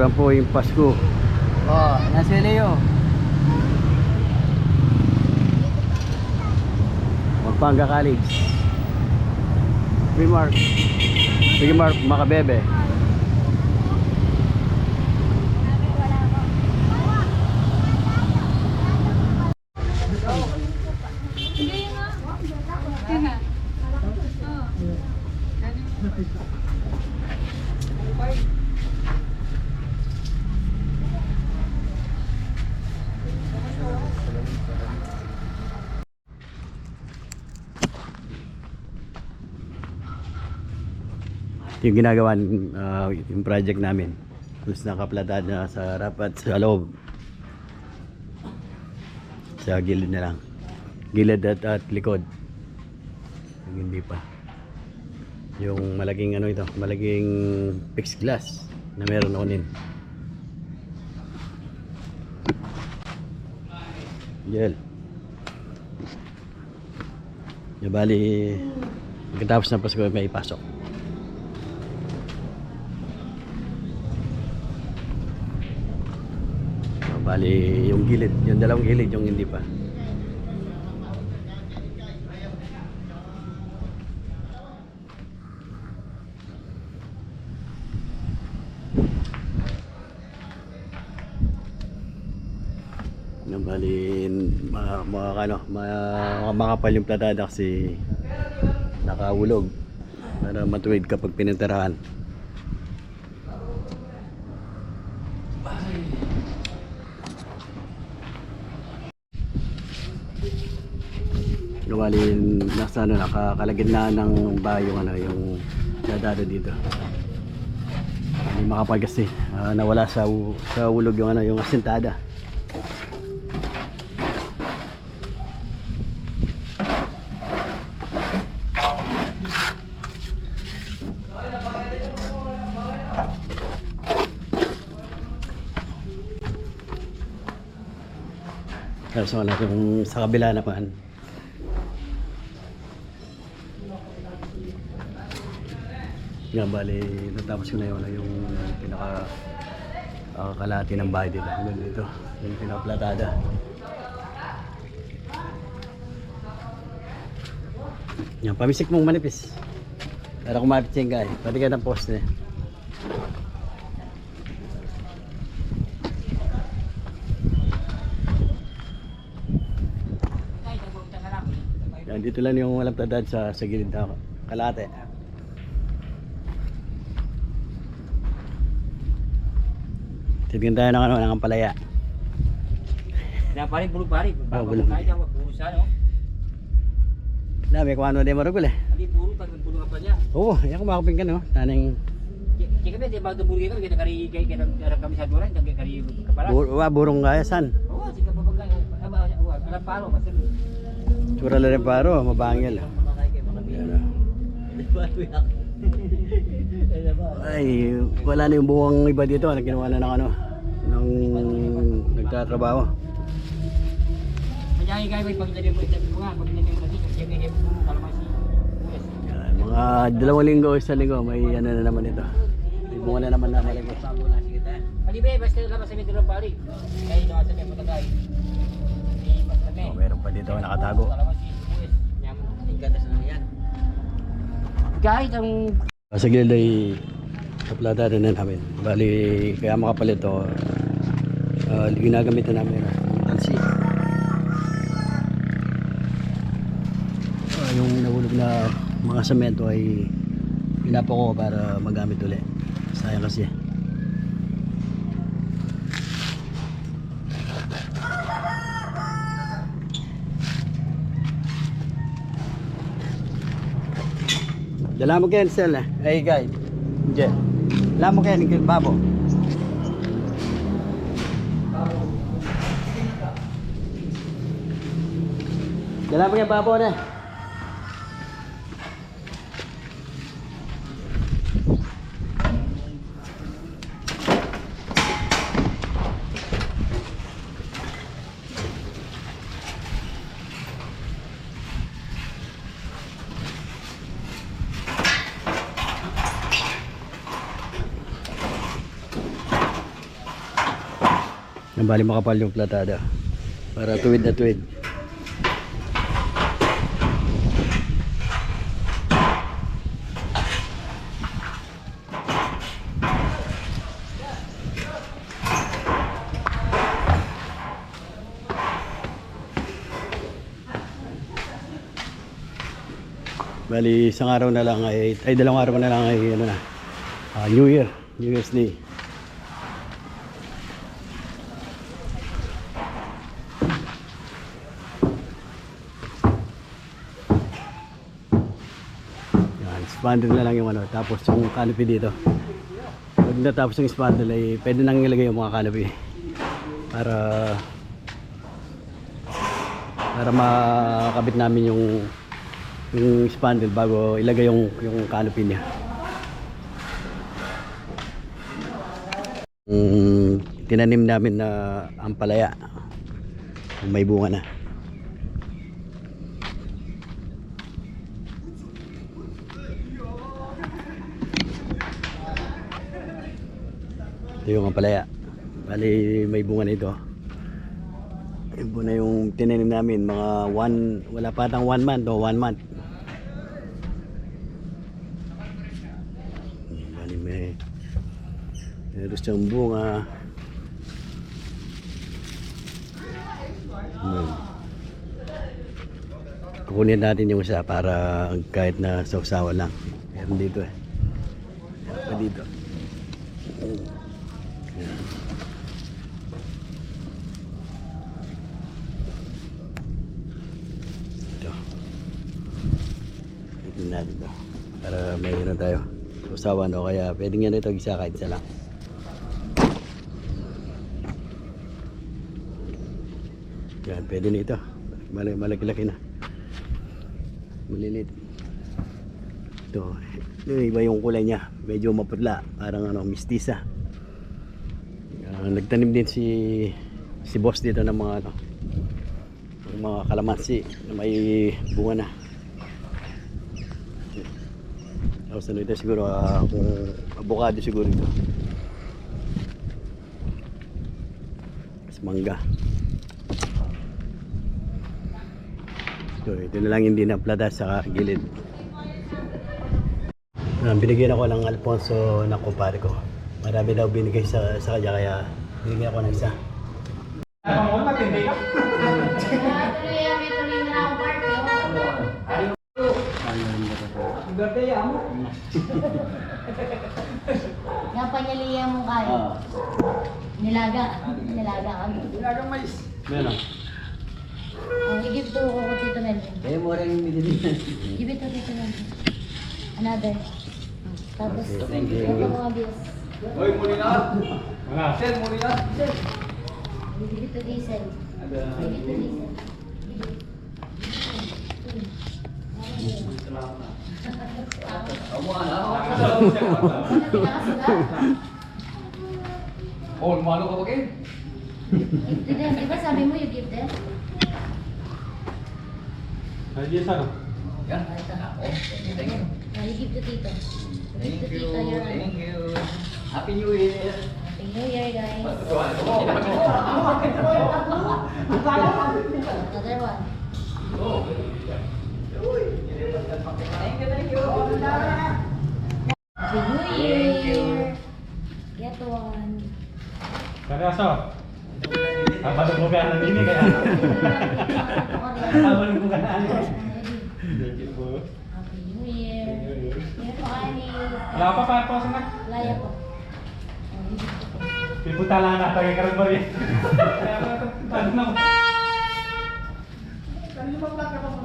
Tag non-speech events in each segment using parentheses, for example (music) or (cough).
Mumura po yung Pasko. Oh, nasa Leo. Pampanga College. Sige Mark. Sige Mark, makabebe. Ito yung ginagawa uh, yung project namin. Tapos nakaplatad na sa harap at sa loob. Sa gilid na lang. Gilid at, at likod. Yung hindi pa. Yung malaking ano ito, malaking fixed glass na meron onin. Yel. Yung bali, pagkatapos ng Pasko may ipasok. Bali, yung gilid, yung dalawang gilid, yung hindi pa. Yung bali, mga, mga, ano, makapal yung platada kasi nakahulog para matuwid kapag pinintirahan. Bali, nasa ano, nakakalagitnaan ng bahay yung ano, yung dadado dito. Hindi makapal kasi, ah, nawala sa sa ulog yung ano, yung asintada. Tapos wala yung sa kabila naman. Nga bali, natapos ko na yun, yung pinaka uh, kalahati ng bahay dito. Hanggang dito, yung pinaka-platada. Yan, pamisik mong manipis. Para kumapit yung guy. Pati ka ng post niya. Yan, dito lang yung walang tadad sa, sa gilid na kalate. Titignan tayo ng ano, ng ampalaya. Na pare bulu pare. Ah, bulu. mo kaya bulu sa no. Na, may kuano din marugul eh. Ali bulu pag bulu apa niya. Oo, yan kung makapin ka no. Taneng, Jika ba di bago bulu kita kita kari kay kita kami sa duran kay kari kepala. bur wa, burong kayasan. Oh, jika pa pagka aba wala paro kasi. Tsura lang rin paro, mabangil. Yan, ah. (laughs) Ay, wala na yung buwang iba dito. Ano ginawa na ng ano, ng nagtatrabaho. Kaya kay may pag dali mo ito ko nga pag mo kasi kasi may kalamasi. Yes. Yan, mga dalawang linggo, isang linggo, may ano na naman ito. May bunga na naman na. Ali be basta labas sa medyo pare. Kay do sa mo tagay. Oh, meron pa dito nakatago. Guys, ang Sa gilid ay kaplata rin na namin. Bali, kaya makapal ito, uh, ginagamit na namin ang talsi. Ah, yung nahulog na mga semento ay pinapa ko para magamit ulit. Sayang kasi. Dala mo kayo, Sel. eh. Ay, guy. Diyan. Dala mo kayo, Nikil Babo. Dala mo kayo, Babo na. Nabali makapal yung platada. Para tuwid na tuwid. Bali, isang araw na lang ay, ay dalawang araw na lang ay ano na, ah, New Year, New Year's Day. Yan, spandrel na lang yung ano, tapos yung canopy dito. Pag natapos yung spandrel ay pwede nang ilagay yung mga canopy. Para para makabit namin yung yung spandrel bago ilagay yung yung canopy niya. Yung tinanim namin na ampalaya. May bunga na. Ito yung ampalaya. Bali may bunga na ito. Yung bunga yung tinanim namin mga one, wala pa tang one month o one month. Bali may meron siyang bunga. Hmm. Kukunin natin yung isa para kahit na sausawa lang. Meron dito eh. Meron pa dito. Yan. Ito. Ito natin ito. Para may ano tayo. Sausawa no. Kaya pwedeng yan ito isa kahit isa lang. Yan, pwede na ito. Mal- Malaki-laki na. Malilit. Ito, yung iba yung kulay niya. Medyo maputla. Parang ano, mistisa. Ah, nagtanim din si si boss dito ng mga ano, mga kalamansi na may bunga na. Tapos ano ito siguro, ah, kung avocado siguro ito. Mangga. So, ito na lang hindi na plata sa gilid. Ah, binigyan ako ng Alfonso ng kumpare ko. Marami daw binigay sa, sa kanya kaya binigyan ako ng isa. Napanyaliya mo kayo. Nilaga. Nilaga ka. Meron. Oh, i-give to ko Tito Melvin. Kaya mo rin binigyan. Give it to Tito Melvin. Another. Tapos, Thank you. ito mga bills. Hoy, muli na. Sir, muli na. Give it to Diesel. Give it to Diesel. Oh, lumano ka pa kayo? Give them. Di ba sabi mo you give them? Yan. Ako. Thank you. Oh, you give to Tito. Give to Thank you. Thank you. Happy New Year. Happy New Year, guys. Another one. Thank you, thank you. Happy New Year. Get one. Seryoso? Kapag mo ka ng ini kaya. Kapag mo ka ng ini. Thank you po. Happy New Year. Po, Ani. Wala pa pa po sa. Oh, you give to lang na tagay karon ba rin. Pa. Ano na? Kanino ba plaka pa mo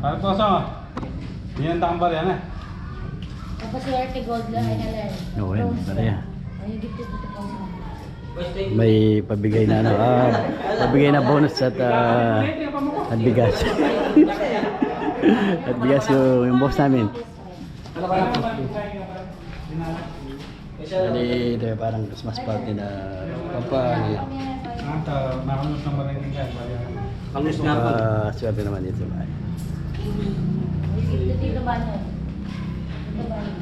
Para po sa. Yan tambar yan eh. Tapos swerte gold lang ay halal. Oo, yan, lang. Ay, dito dito po sa. May pabigay na ano, ah, pabigay na bonus at ah, at bigas. (laughs) at bigas yung, yung boss namin. Bali, ito yung parang Christmas party na papa nila. Anta, nakalus ng maraming yan. Kalus Uh, swerte naman dito sa bahay. Dito dito ba? Dito ba nun?